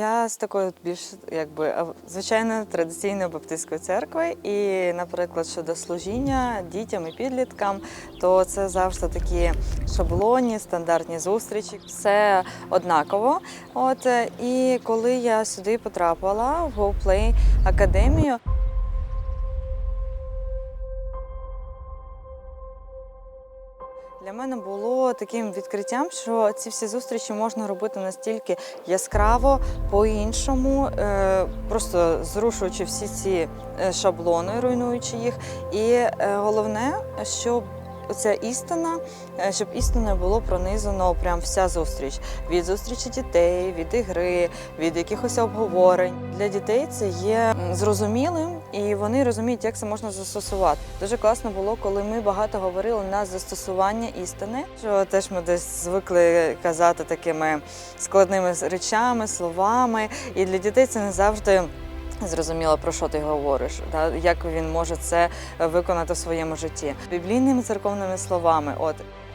Я з такої більш якби звичайно традиційної баптистської церкви. І, наприклад, щодо служіння дітям і підліткам, то це завжди такі шаблоні, стандартні зустрічі. Все однаково. От е, і коли я сюди потрапила в GoPlay академію. Мене було таким відкриттям, що ці всі зустрічі можна робити настільки яскраво, по-іншому, е, просто зрушуючи всі ці е, шаблони, руйнуючи їх. І е, головне, щоб ця істина, е, щоб істиною було пронизано прям вся зустріч від зустрічі дітей, від ігри, від якихось обговорень. Для дітей це є зрозумілим, і вони розуміють, як це можна застосувати. Дуже класно було, коли ми багато говорили на застосування істини. Що теж ми десь звикли казати такими складними речами, словами. І для дітей це не завжди. Зрозуміло, про що ти говориш, да? як він може це виконати в своєму житті. Біблійними церковними словами, от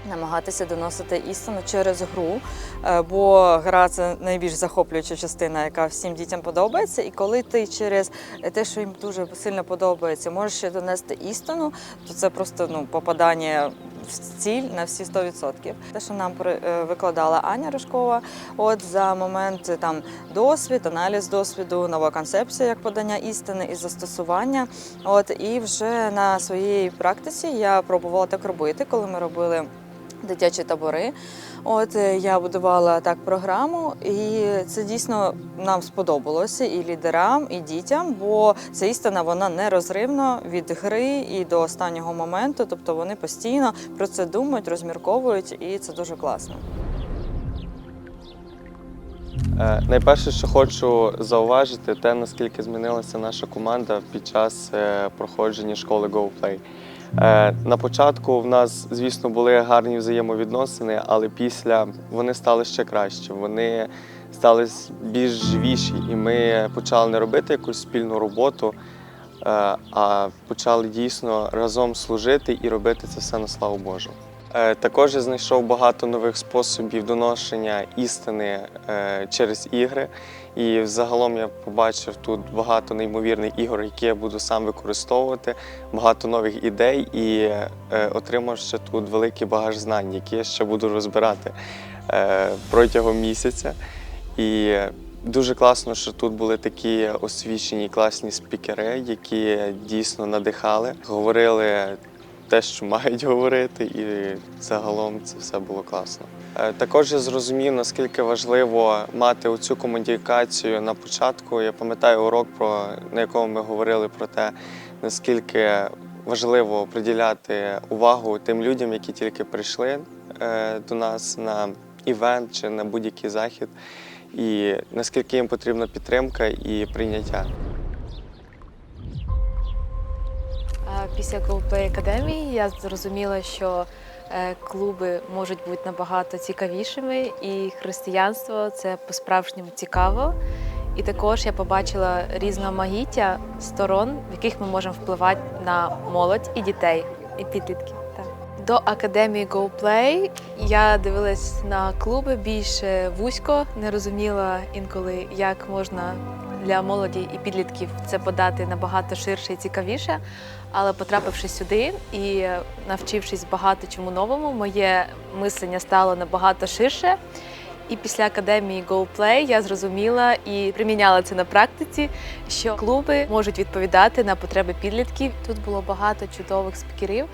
намагатися доносити істину через гру, е, бо гра це найбільш захоплююча частина, яка всім дітям подобається. І коли ти через те, що їм дуже сильно подобається, можеш ще донести істину, то це просто ну попадання в ціль на всі 100%. Те, що нам е, викладала Аня Рожкова, от за момент е, там досвід, аналіз досвіду, нова концепція як подання істини і застосування. От і вже на своїй практиці я пробувала так робити, коли ми робили. Дитячі табори. От е, я будувала так програму, і це дійсно нам сподобалося і лідерам, і дітям, бо ця істина вона нерозривна від гри і до останнього моменту. Тобто вони постійно про це думають, розмірковують, і це дуже класно. Е, Найперше, що хочу зауважити, те, наскільки змінилася наша команда під час е, проходження школи GoPlay. Е, На початку в нас, звісно, були гарні взаємовідносини, але після вони стали ще краще. Вони стали більш живіші, і ми почали не робити якусь спільну роботу, е, а почали дійсно разом служити і робити це все на славу Божу. Е, Також я знайшов багато нових способів доношення істини через ігри. І взагалом я побачив тут багато неймовірних ігор, які я буду сам використовувати, багато нових ідей і е, отримав ще тут великий багаж знань, які я ще буду розбирати е, протягом місяця. І дуже класно, що тут були такі освічені класні спікери, які дійсно надихали, говорили те, що мають говорити, і загалом це все було класно. Е, Також я зрозумів, наскільки важливо мати оцю комунікацію на початку. Я пам'ятаю урок, про на якому ми говорили про те, наскільки важливо приділяти увагу тим людям, які тільки прийшли е, до нас на івент чи на будь-який захід, і наскільки їм потрібна підтримка і прийняття. Після GoPlay Академії я зрозуміла, що клуби можуть бути набагато цікавішими, і християнство це по-справжньому цікаво. І також я побачила різноманіття сторон, в яких ми можемо впливати на молодь і дітей, і підлітків. До академії GoPlay я дивилась на клуби більш вузько, не розуміла інколи, як можна для молоді і підлітків це подати набагато ширше і цікавіше. Але потрапивши сюди і навчившись багато чому новому, моє мислення стало набагато ширше. І після академії GoPlay я зрозуміла і приміняла це на практиці, що клуби можуть відповідати на потреби підлітків. Тут було багато чудових спікерів.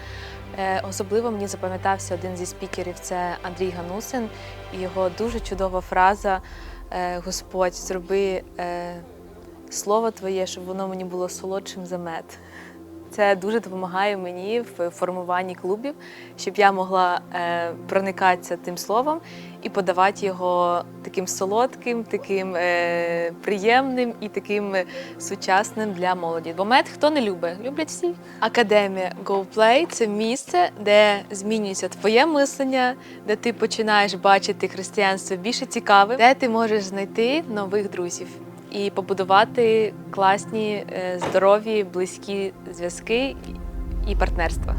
Е, Особливо мені запам'ятався один зі спікерів це Андрій Ганусин, і його дуже чудова фраза е, Господь, зроби е, слово твоє, щоб воно мені було солодшим за мед. Це дуже допомагає мені в формуванні клубів, щоб я могла е, проникатися тим словом і подавати його таким солодким, таким е, приємним і таким сучасним для молоді. Бо мед хто не любить, люблять всі. Академія GoPlay – це місце, де змінюється твоє мислення, де ти починаєш бачити християнство більше цікавим, де ти можеш знайти нових друзів і побудувати класні, е, здорові, близькі зв'язки і партнерства.